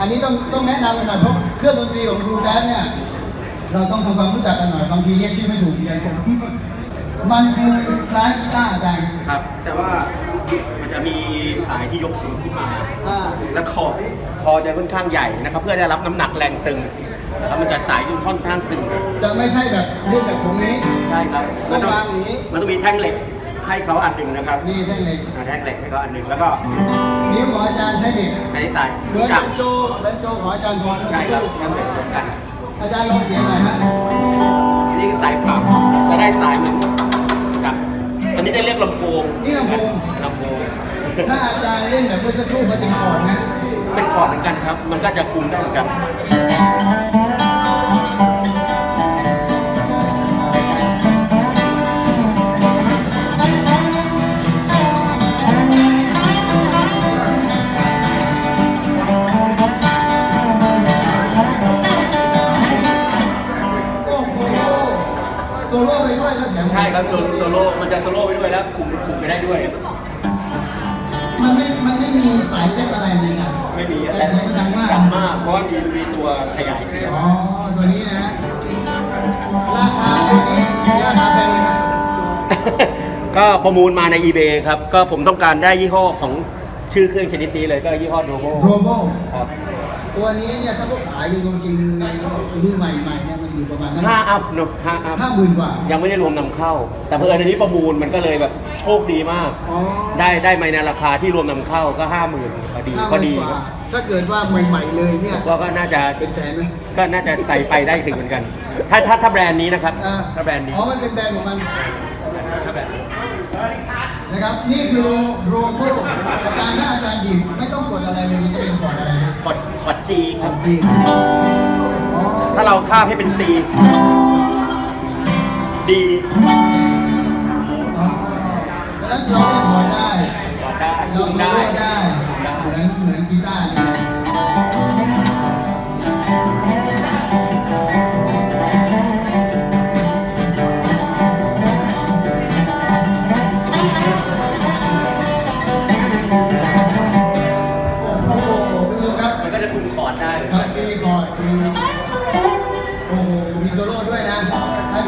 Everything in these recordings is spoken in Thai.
อันนี้ต้องต้องแนะนำกันหน่อยเพราะเครื่องดนตรีของดูแดนเนี่ยเราต้องทำความรู้จักกันหน่อยบางทีเรียกชื่อไม่ถูกเหมือนกันผมมันคือคล้ายกีตาร์อาจารย์ครับ แต่ว่ามันจะมีสายที่ยกสูงขึ้นมา อ่าและคอคอจะค่อนข้างใหญ่นะครับ เพื่อได้รับน้ำหนักแรงตึงนะครับมันจะสายที่ค่อนข้างตึงจะไม่ใช่แบบเล่นแบบผมนี้ ใช่ครับต้องวางอย่างนี้ มันต้องมีแท่งเหล็กให้เขาอันหนึ่งนะครับนี่แท่งเหล็ก อ่าแท่งเหล็กให้เขาอันหนึ่งแล้วก็ นิ้ว ของอาจารย์ใช้เหล็กใช้สายเหมือนจัเป็บนโจเป็นโจของอาจารย์พรใช่ครับแท่งเหล็กเหมือนกัน อาจารย์ลองเสียงหน่อยฮะนี่คือสายปรับจะได้สายเหมือนกับอันนี้จะเรียกลำโพงนี่ลำโพงลำโพงถ้าอาจารย์เล่นแบบเมื่อสักครู่มันเป็นคอร์ดนะเป็นคอร์ดเหมือนกันครับ มันก็จะคุมได้เหมือนกัน ด้วยแล้วแถมใช่ครับโซโซโล่มันจะโซโล่ไปด้วยแล้วคุมคุมไปได้ด้วย มันไม่ มันไม่มีสายแจ็คอะไรเลยนะไม่มีแต่เสียงมันดังมากดังมากเพราะว่ามีมีตัวขยายเสียงอ๋อตัวนี้นะ ราคาตัวนี้ราคาแพงไหมครับก็ประมูลมาใน eBay ครับ ก็ผมต้องการได้ยี่ห้อของชื่อเครื่องชนิดนี้เลยก็ยี่ห้อโดโบโรโบครับ ตัวนี้เนี่ยถ้าเขาขายจริงๆในรุ่นใหม่ๆเนี่ยมันอยู่ประมาณนั้นห้าอัพเนอะห้าอัพห้าหมื่นกว่ายังไม่ได้รวมนำเข้า แต่เพื่อนอันนี้ประมูลมันก็เลยแบบโชคดีมากอ๋อได้ได้มาในราคาที่รวมนำเข้าก็ห้าหมื่นพอดีห้าหพอมื่นดีกคว่ารับถ้าเกิดว่าใหม่ๆเลยเนี่ยก็ก็น่าจะเป็นแสนไหมก็น่าจะไปไปได้ถึงเหมือนกัน ถ้าถ้าถ้าแบรนด์นี้นะครับอ่าถ้าแบรนด์นี้อ๋อมันเป็นแบรนด์ของมันถ้าแบรนด์นี้นะครับนี่คือโรโบอาจารย์ถ้าอาจารย์ดีดไม่ต้องกดอะไรเลยมันจะเป็นคอร์ดอะไรนะกด กด G คคอรัร์บดดีอ๋อถ้าเราทาบให้เป็น C D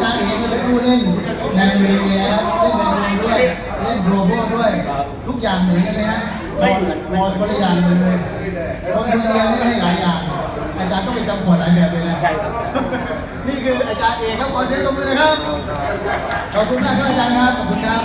อาจารย์เห็นเมื่อสักครู่เล่นแมนยูดีแล้วเล่นแมนยูด้วยเล่นโรโบด้วย ทุกอย่างเหมือนกันไหมฮะคอร์ดคอร์ดคนละอย่างหมดเลยคนดูเรียนเล่นได้หลายอย่าง อาจารย์ต้องไปจำคอร์ดหลายแบบเลยนะใช่ครับนี่คืออาจารย์เอกครับขอเสียงตบมือหนะครับขอบคุณมากครับอาจารย์ครับขอบคุณครับ